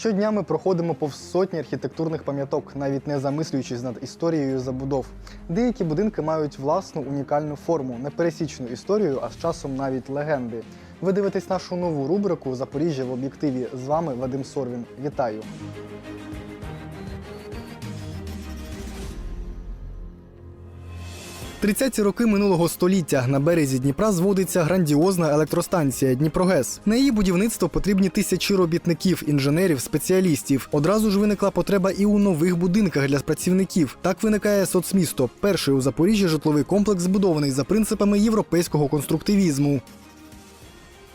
Щодня ми проходимо повз сотні архітектурних пам'яток, навіть не замислюючись над історією забудов. Деякі будинки мають власну унікальну форму, непересічну історію, а з часом навіть легенди. Ви дивитесь нашу нову рубрику Запоріжжя в об'єктиві. З вами Вадим Сорвін. Вітаю! Тридцяті роки минулого століття на березі Дніпра зводиться грандіозна електростанція Дніпрогес. На її будівництво потрібні тисячі робітників, інженерів, спеціалістів. Одразу ж виникла потреба і у нових будинках для працівників. Так виникає соцмісто. Перший у Запоріжжі житловий комплекс збудований за принципами європейського конструктивізму.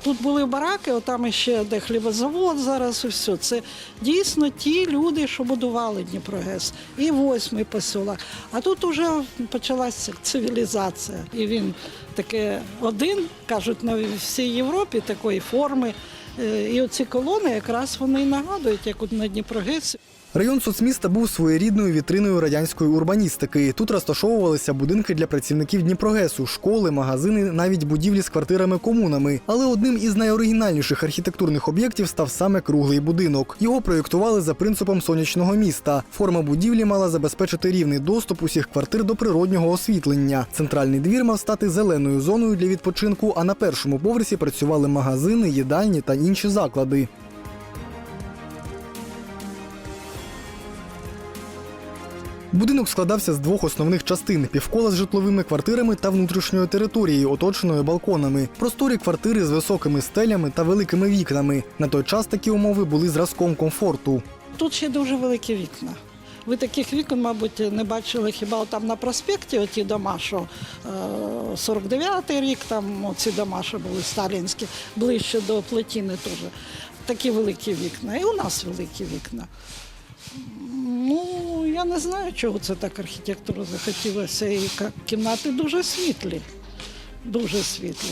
Тут були бараки, отам ще де хлібозавод зараз і все. Це дійсно ті люди, що будували Дніпрогес. І восьмий посілок. А тут вже почалася цивілізація. І він таке один, кажуть, на всій Європі такої форми. Е, І оці колони якраз вони і нагадують, як от на Дніпрогесі. Район соцміста був своєрідною вітриною радянської урбаністики. Тут розташовувалися будинки для працівників Дніпрогесу, школи, магазини, навіть будівлі з квартирами-комунами. Але одним із найоригінальніших архітектурних об'єктів став саме круглий будинок. Його проєктували за принципом сонячного міста. Форма будівлі мала забезпечити рівний доступ усіх квартир до природнього освітлення. Центральний двір мав стати зеленою зоною для відпочинку, а на першому поверсі працювали магазини, їдальні та інші заклади. Будинок складався з двох основних частин: півкола з житловими квартирами та внутрішньою територією, оточеною балконами, просторі квартири з високими стелями та великими вікнами. На той час такі умови були зразком комфорту. Тут ще дуже великі вікна. Ви таких вікон, мабуть, не бачили хіба там на проспекті оті дома, що е, 49-й рік, там ці дома, що були сталінські, ближче до плетіни теж. Такі великі вікна. І у нас великі вікна. Ну, я не знаю, чого це так архітектура захотілося. І кімнати дуже світлі. Дуже світлі.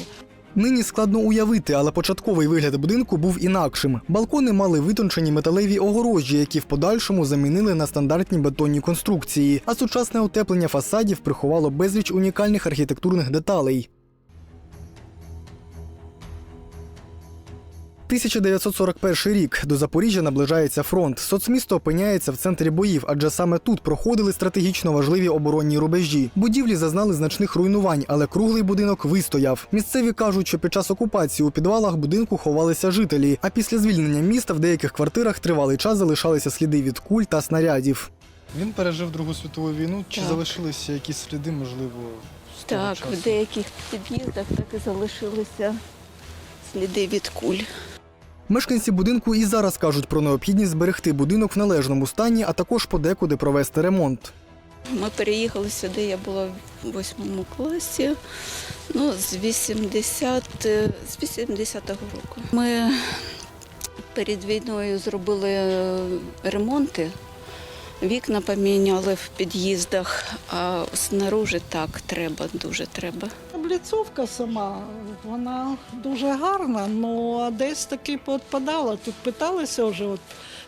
Нині складно уявити, але початковий вигляд будинку був інакшим. Балкони мали витончені металеві огорожі, які в подальшому замінили на стандартні бетонні конструкції. А сучасне утеплення фасадів приховало безліч унікальних архітектурних деталей. 1941 рік до Запоріжжя наближається фронт. Соцмісто опиняється в центрі боїв, адже саме тут проходили стратегічно важливі оборонні рубежі. Будівлі зазнали значних руйнувань, але круглий будинок вистояв. Місцеві кажуть, що під час окупації у підвалах будинку ховалися жителі. А після звільнення міста в деяких квартирах тривалий час залишалися сліди від куль та снарядів. Він пережив Другу світову війну. Чи Так. залишилися якісь сліди, можливо, з того Так, часу? в деяких під'їздах так і залишилися сліди від куль. Мешканці будинку і зараз кажуть про необхідність зберегти будинок в належному стані, а також подекуди провести ремонт. Ми переїхали сюди, я була в восьмому класі, ну, з 80, е, з 80-го року. Ми перед війною зробили е, ремонти, вікна поміняли в під'їздах, а снаружи так треба, дуже треба. Обліцовка сама, вона дуже гарна, але десь таки підпадала. Тут питалися вже от,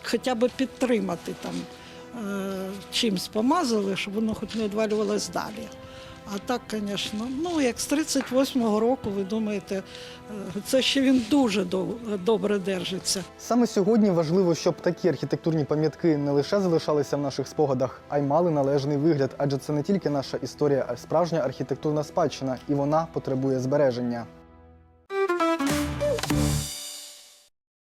хоча б підтримати там, чимсь чимось помазали, щоб воно хоч не відвалювалося далі. А так, звісно, ну як з 38-го року, ви думаєте, е, це ще він дуже добре держиться. Саме сьогодні важливо, щоб такі архітектурні пам'ятки не лише залишалися в наших спогадах, а й мали належний вигляд, адже це не тільки наша історія, а й справжня архітектурна спадщина, і вона потребує збереження.